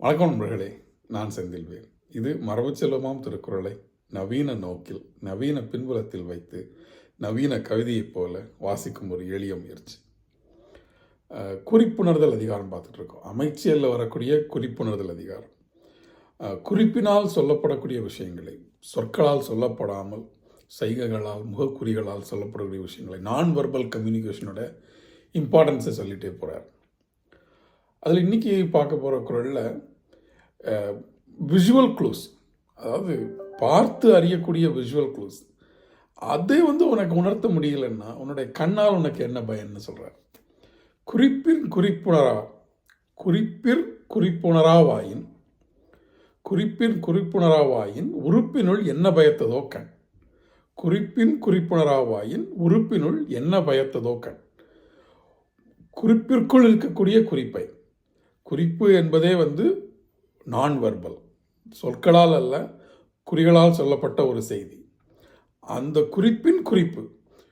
வணக்கம் நண்பர்களே நான் செந்தில்வேல். இது மரபு செல்வமாம் திருக்குறளை நவீன நோக்கில் நவீன பின்புலத்தில் வைத்து நவீன கவிதையைப் போல வாசிக்கும் ஒரு எளிய முயற்சி. குறிப்புணர்தல் அதிகாரம் பார்த்துட்டு இருக்கோம் வரக்கூடிய குறிப்புணர்தல் அதிகாரம். குறிப்பினால் சொல்லப்படக்கூடிய விஷயங்களை சொற்களால் சொல்லப்படாமல் சைகைகளால் முகக்குறிகளால் சொல்லப்படக்கூடிய விஷயங்களை நான் வெர்பல் கம்யூனிகேஷனோட இம்பார்ட்டன்ஸை சொல்லிகிட்டே போகிறார் அதில் இன்னைக்கு பார்க்க போகிற குரலில் விஷுவல் க்ளூஸ் அதாவது பார்த்து அறியக்கூடிய விஷுவல் க்ளூஸ் அதே வந்து உனக்கு உணர்த்த முடியலன்னா உன்னுடைய கண்ணால் உனக்கு என்ன பயன்னு சொல்கிறார் குறிப்பின் குறிப்புணரா குறிப்பிற் குறிப்புணராவாயின் குறிப்பின் குறிப்புணராவாயின் உறுப்பினுள் என்ன பயத்ததோ கண். குறிப்பின் குறிப்புணராவாயின் உறுப்பினுள் என்ன பயத்ததோ கண். குறிப்பிற்குள் இருக்கக்கூடிய குறிப்பை. குறிப்பு என்பதே வந்து நான் வெர்பல் சொற்களால் அல்ல குறிகளால் சொல்லப்பட்ட ஒரு செய்தி. அந்த குறிப்பின் குறிப்பு.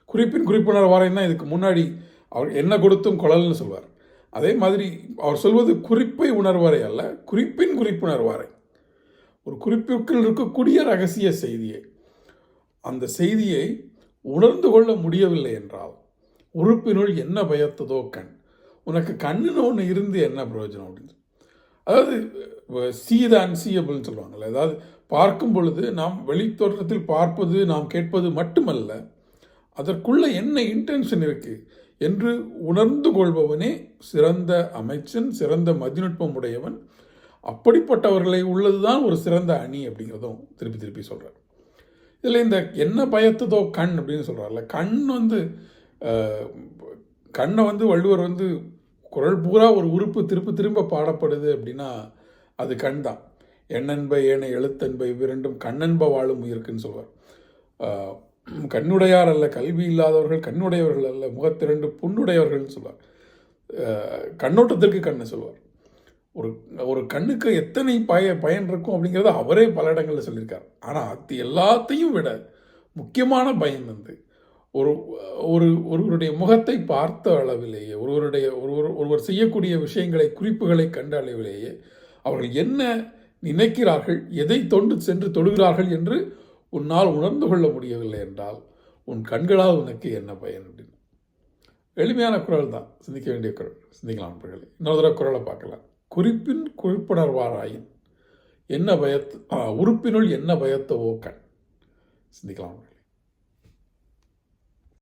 குறிப்பின் குறிப்புணர் வாரம் தான் இதுக்கு முன்னாடி அவர் என்ன கொடுத்தும் குழல்னு சொல்வார். அதே மாதிரி அவர் சொல்வது குறிப்பை உணர்வரை அல்ல குறிப்பின் குறிப்புணர்வாரை ஒரு குறிப்பிற்குள் இருக்கக்கூடிய ரகசிய செய்தியை. அந்த செய்தியை உணர்ந்து கொள்ள முடியவில்லை என்றால் உறுப்பினுள் என்ன பயத்ததோ கண். உனக்கு கண்ணுன்னு ஒன்று இருந்து என்ன பிரயோஜனம் அப்படின்னு அதாவது சி த அன்சியபிள்னு சொல்லுவாங்கள்ல அதாவது பார்க்கும் பொழுது நாம் வெளித்தோற்றத்தில் பார்ப்பது நாம் கேட்பது மட்டுமல்ல அதற்குள்ளே என்ன இன்டென்ஷன் இருக்குது என்று உணர்ந்து கொள்பவனே சிறந்த அமைச்சன் சிறந்த மதிநுட்பம் உடையவன். அப்படிப்பட்டவர்களை உள்ளதுதான் ஒரு சிறந்த அணி அப்படிங்கிறதும் திருப்பி திருப்பி சொல்கிறார் இதில் இந்த என்ன பயத்ததோ கண் அப்படின்னு சொல்கிறார்ல கண் வந்து கண்ணை வந்து வள்ளுவர் வந்து குரல் பூரா ஒரு உறுப்பு திரும்ப திரும்ப பாடப்படுது அப்படின்னா அது கண் தான். எண்ணன்பை ஏனை எழுத்தன்பை இவ்விரண்டும் கண்ணன்ப வாழும் உயிருக்குன்னு சொல்வார். கண்ணுடையார் அல்ல கல்வி இல்லாதவர்கள் கண்ணுடையவர்கள் அல்ல முகத்திரண்டு புண்ணுடையவர்கள்னு சொல்வார். கண்ணோட்டத்திற்கு கண்ணை சொல்வார். ஒரு ஒரு கண்ணுக்கு எத்தனை பய பயன் இருக்கும் அப்படிங்கிறத அவரே பல இடங்களில் சொல்லியிருக்கார். ஆனால் அது எல்லாத்தையும் விட முக்கியமான பயன் வந்து ஒரு ஒரு ஒருவருடைய முகத்தை பார்த்த அளவிலேயே ஒருவருடைய ஒருவர் ஒருவர் செய்யக்கூடிய விஷயங்களை குறிப்புகளை கண்ட அளவிலேயே அவர்கள் என்ன நினைக்கிறார்கள் எதை தொண்டு சென்று தொடுகிறார்கள் என்று உன்னால் உணர்ந்து கொள்ள முடியவில்லை என்றால் உன் கண்களால் உனக்கு என்ன பயன் அப்படின்னு. எளிமையான குரல் தான். சிந்திக்க வேண்டிய குரல். சிந்திக்கலாம் நண்பர்களே. இன்னொரு தடவை குரலை பார்க்கலாம். குறிப்பின் குறிப்புணர்வாராயின் என்ன பயத்து உறுப்பினுள் என்ன பயத்தவோ கண். சிந்திக்கலாம்